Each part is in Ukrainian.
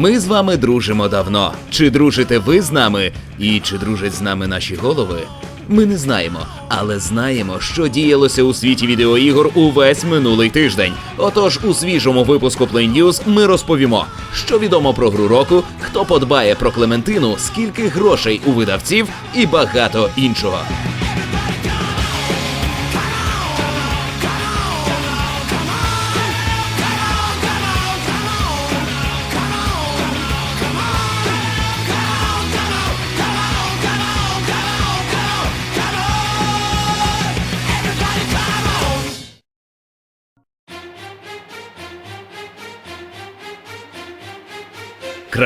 Ми з вами дружимо давно. Чи дружите ви з нами? І чи дружать з нами наші голови? Ми не знаємо, але знаємо, що діялося у світі відеоігор увесь минулий тиждень. Отож, у свіжому випуску Play News ми розповімо, що відомо про гру року, хто подбає про Клементину, скільки грошей у видавців і багато іншого.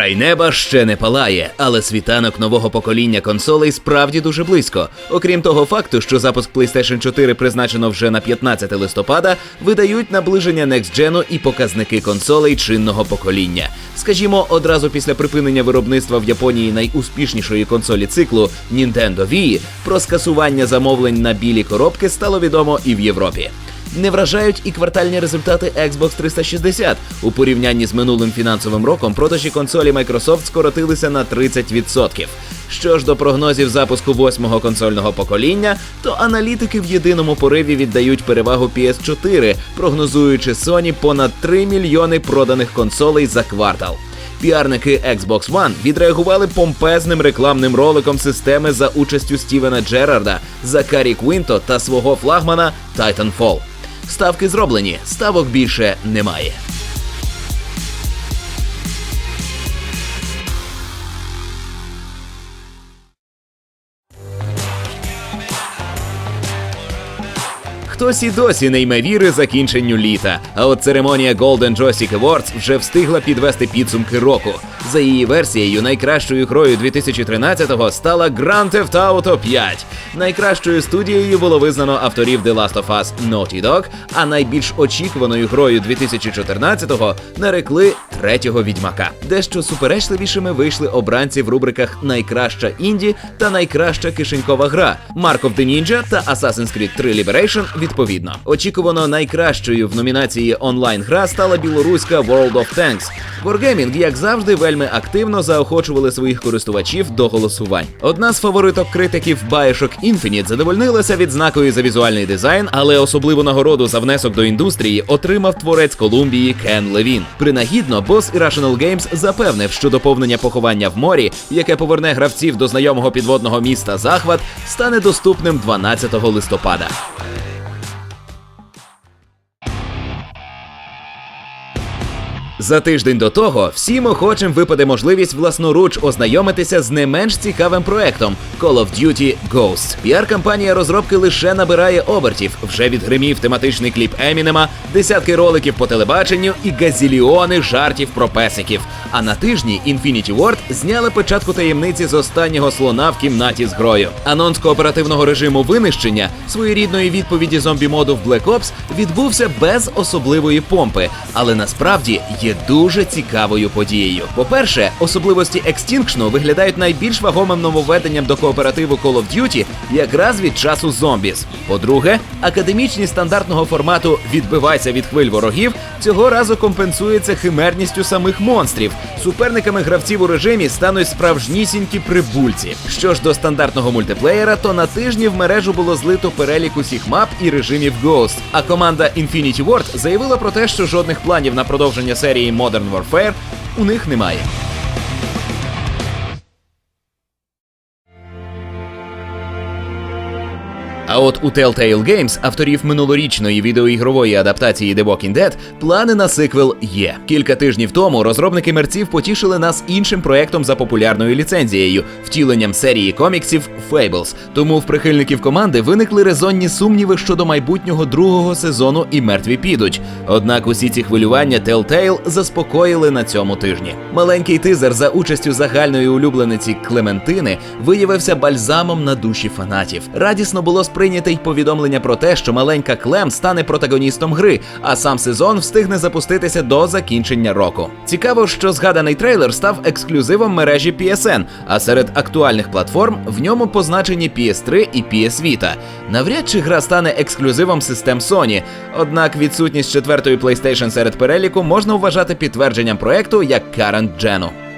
Край неба ще не палає, але світанок нового покоління консолей справді дуже близько. Окрім того факту, що запуск PlayStation 4 призначено вже на 15 листопада, видають наближення Next Gen і показники консолей чинного покоління. Скажімо, одразу після припинення виробництва в Японії найуспішнішої консолі циклу Nintendo Wii, про скасування замовлень на білі коробки стало відомо і в Європі. Не вражають і квартальні результати Xbox 360. У порівнянні з минулим фінансовим роком продажі консолі Microsoft скоротилися на 30%. Що ж до прогнозів запуску восьмого консольного покоління, то аналітики в єдиному пориві віддають перевагу PS4, прогнозуючи Sony понад 3 мільйони проданих консолей за квартал. Піарники Xbox One відреагували помпезним рекламним роликом системи за участю Стівена Джерарда, Закарі Квінто та свого флагмана Titanfall. Ставки зроблені, ставок більше немає. Хтось і досі не йме віри закінченню літа. А от церемонія Golden Joystick Awards вже встигла підвести підсумки року. За її версією, найкращою грою 2013-го стала Grand Theft Auto 5. Найкращою студією було визнано авторів The Last of Us Naughty Dog, а найбільш очікуваною грою 2014-го нарекли третього відьмака. Дещо суперечливішими вийшли обранці в рубриках Найкраща інді та найкраща кишенькова гра Mark of the Ninja та Assassin's Creed 3 Liberation відповідно. Очікувано найкращою в номінації онлайн-гра стала білоруська World of Tanks. Wargaming, як завжди, вельми активно заохочували своїх користувачів до голосувань. Одна з фавориток критиків Bioshock Infinite задовольнилася відзнакою за візуальний дизайн, але особливу нагороду за внесок до індустрії отримав творець Колумбії Кен Левін. Принагідно, бос Irrational Games запевнив, що доповнення поховання в морі, яке поверне гравців до знайомого підводного міста Захват, стане доступним 12 листопада. За тиждень до того всім охочим випаде можливість власноруч ознайомитися з не менш цікавим проектом Call of Duty Ghosts. Піар-кампанія розробки лише набирає обертів. Вже відгримів тематичний кліп Емінема, десятки роликів по телебаченню і газіліони жартів про песиків. А на тижні Infinity Ward зняли початку таємниці з останнього слона в кімнаті з грою. Анонс кооперативного режиму винищення своєрідної відповіді зомбі моду в Black Ops відбувся без особливої помпи, але насправді є дуже цікавою подією. По-перше, особливості Extinction виглядають найбільш вагомим нововведенням до кооперативу Call of Duty якраз від часу зомбіс. По-друге, академічність стандартного формату відбивайся від хвиль ворогів цього разу компенсується химерністю самих монстрів. Суперниками гравців у режимі стануть справжнісінькі прибульці. Що ж до стандартного мультиплеєра, то на тижні в мережу було злито перелік усіх мап і режимів Ghost. А команда Infinity Ward заявила про те, що жодних планів на продовження серії Modern Warfare у них немає. А от у Telltale Games, авторів минулорічної відеоігрової адаптації The Walking Dead, плани на сиквел є. Кілька тижнів тому розробники мерців потішили нас іншим проектом за популярною ліцензією, втіленням серії коміксів Fables. Тому в прихильників команди виникли резонні сумніви щодо майбутнього другого сезону і мертві підуть. Однак усі ці хвилювання Telltale заспокоїли на цьому тижні. Маленький тизер за участю загальної улюблениці Клементини виявився бальзамом на душі фанатів. Радісно було сприйняти прийняте й повідомлення про те, що маленька Клем стане протагоністом гри, а сам сезон встигне запуститися до закінчення року. Цікаво, що згаданий трейлер став ексклюзивом мережі PSN, а серед актуальних платформ в ньому позначені PS3 і PS Vita. Навряд чи гра стане ексклюзивом систем Sony, однак відсутність четвертої PlayStation серед переліку можна вважати підтвердженням проекту як Current Gen.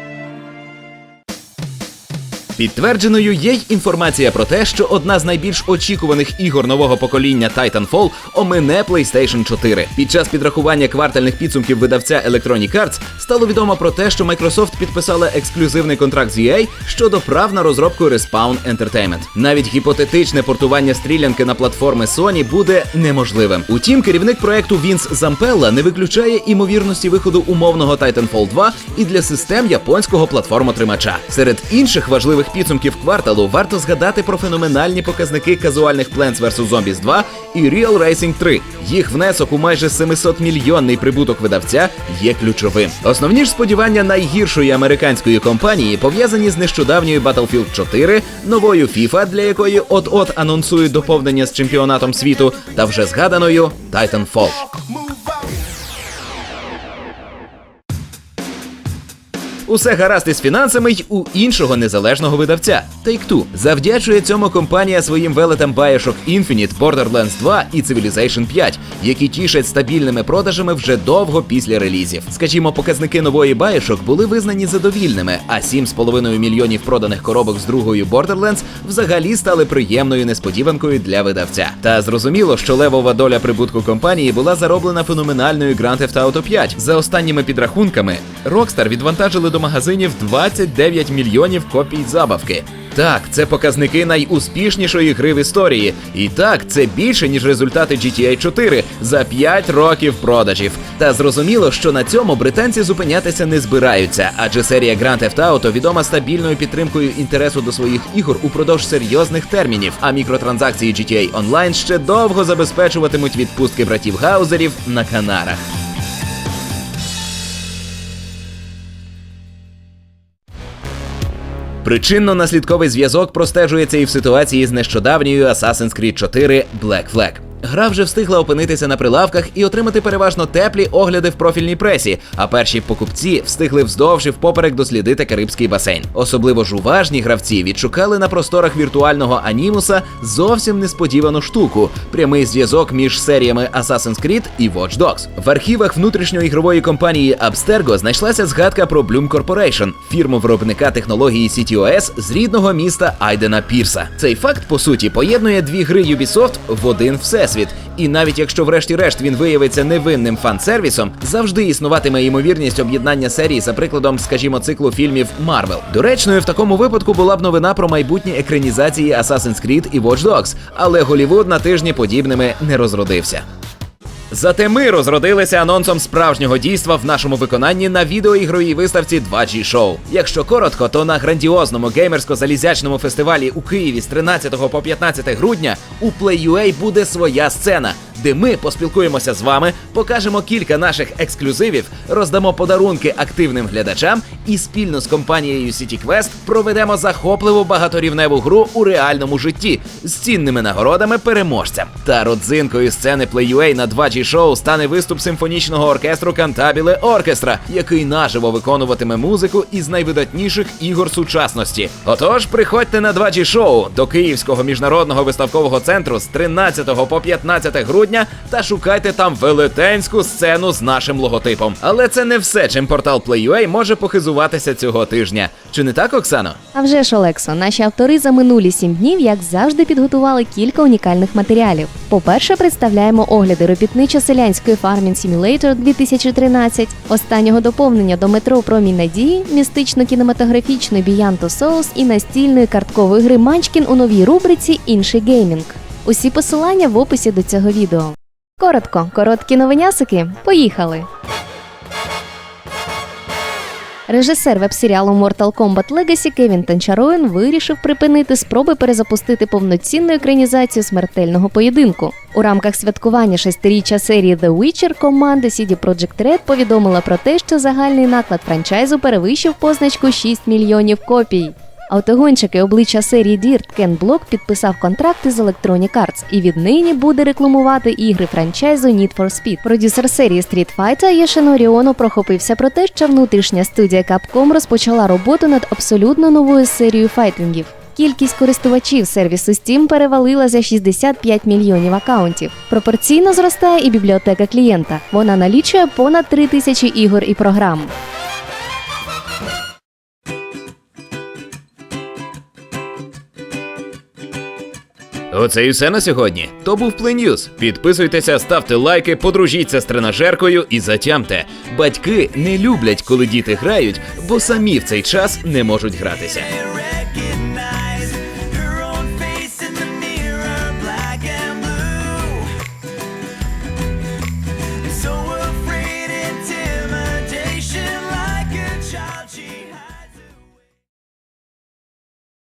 Підтвердженою є й інформація про те, що одна з найбільш очікуваних ігор нового покоління Titanfall омине PlayStation 4. Під час підрахування квартальних підсумків видавця Electronic Arts стало відомо про те, що Microsoft підписала ексклюзивний контракт з EA щодо прав на розробку Respawn Entertainment. Навіть гіпотетичне портування стрілянки на платформи Sony буде неможливим. Утім, керівник проекту Вінс Зампелла не виключає імовірності виходу умовного Titanfall 2 і для систем японського платформотримача. Серед інших важливих підсумків кварталу варто згадати про феноменальні показники казуальних Plants vs. Zombies 2 і Real Racing 3. Їх внесок у майже 700 мільйонний прибуток видавця є ключовим. Основні ж сподівання найгіршої американської компанії пов'язані з нещодавньою Battlefield 4, новою FIFA, для якої от-от анонсують доповнення з чемпіонатом світу, та вже згаданою Titanfall. Усе гаразд із фінансами й у іншого незалежного видавця Take-Two. Завдячує цьому компанія своїм велетам Bioshock Infinite, Borderlands 2 і Civilization 5, які тішать стабільними продажами вже довго після релізів. Скажімо, показники нової Bioshock були визнані задовільними, а 7,5 мільйонів проданих коробок з другою Borderlands взагалі стали приємною несподіванкою для видавця. Та зрозуміло, що левова доля прибутку компанії була зароблена феноменальною Grand Theft Auto 5. За останніми підрахунками, Rockstar відвантажили до магазинів 29 мільйонів копій забавки. Так, це показники найуспішнішої гри в історії. І так, це більше, ніж результати GTA 4 за 5 років продажів. Та зрозуміло, що на цьому британці зупинятися не збираються, адже серія Grand Theft Auto відома стабільною підтримкою інтересу до своїх ігор упродовж серйозних термінів. А мікротранзакції GTA Online ще довго забезпечуватимуть відпустки братів Гаузерів на Канарах. Причинно-наслідковий зв'язок простежується і в ситуації з нещодавньою Assassin's Creed 4 Black Flag. Гра вже встигла опинитися на прилавках і отримати переважно теплі огляди в профільній пресі, а перші покупці встигли вздовж і впоперек дослідити Карибський басейн. Особливо ж уважні гравці відшукали на просторах віртуального анімуса зовсім несподівану штуку прямий зв'язок між серіями Assassin's Creed і Watch Dogs. В архівах внутрішньоігрової компанії Abstergo знайшлася згадка про Bloom Corporation, фірму виробника технології CTOS з рідного міста Айдена Пірса. Цей факт, по суті, поєднує дві гри Ubisoft в один всесвіт. І навіть якщо, врешті-решт, він виявиться невинним фан-сервісом, завжди існуватиме ймовірність об'єднання серії за прикладом, скажімо, циклу фільмів Марвел. Доречною в такому випадку була б новина про майбутні екранізації Assassin's Creed і Watch Dogs, але Голівуд на тижні подібними не розродився. Зате ми розродилися анонсом справжнього дійства в нашому виконанні на відеоігровій виставці 2G Show. Якщо коротко, то на грандіозному геймерсько-залізячному фестивалі у Києві з 13 по 15 грудня у Play.ua буде своя сцена, де ми поспілкуємося з вами, покажемо кілька наших ексклюзивів, роздамо подарунки активним глядачам і спільно з компанією CityQuest проведемо захопливу багаторівневу гру у реальному житті з цінними нагородами переможцям. Та родзинкою сцени Play.ua на 2G Show стане виступ симфонічного оркестру Кантабіле Оркестра, який наживо виконуватиме музику із найвидатніших ігор сучасності. Отож, приходьте на 2G Show до Київського міжнародного виставкового центру з 13 по 15 грудня та шукайте там велетенську сцену з нашим логотипом. Але це не все, чим портал Play.ua може похизуватися цього тижня. Чи не так, Оксано? А вже ж, Олексо, наші автори за минулі сім днів, як завжди, підготували кілька унікальних матеріалів. По-перше, представляємо огляди робітничо-селянської Farming Simulator 2013, останнього доповнення до метро Промінь Надії, містично-кінематографічної Біянто Соус і настільної карткової гри Манчкін у новій рубриці Інший геймінг. Усі посилання в описі до цього відео. Коротко, короткі новинясики. Поїхали! Режисер веб-серіалу Mortal Kombat Legacy Кевін Танчароен вирішив припинити спроби перезапустити повноцінну екранізацію смертельного поєдинку. У рамках святкування шестиріччя серії The Witcher команда CD Projekt Red повідомила про те, що загальний наклад франчайзу перевищив позначку 6 мільйонів копій. Автогонщики обличчя серії Dirt Кен Блок підписав контракти з Electronic Arts і віднині буде рекламувати ігри франчайзу Need for Speed. Продюсер серії Street Fighter Єшино Ріоно прохопився про те, що внутрішня студія Capcom розпочала роботу над абсолютно новою серією файтингів. Кількість користувачів сервісу Steam перевалила за 65 мільйонів акаунтів. Пропорційно зростає і бібліотека клієнта. Вона налічує понад 3 тисячі ігор і програм. Оце і все на сьогодні. То був Плинюс. Підписуйтеся, ставте лайки, подружіться з тренажеркою і затямте. Батьки не люблять, коли діти грають, бо самі в цей час не можуть гратися.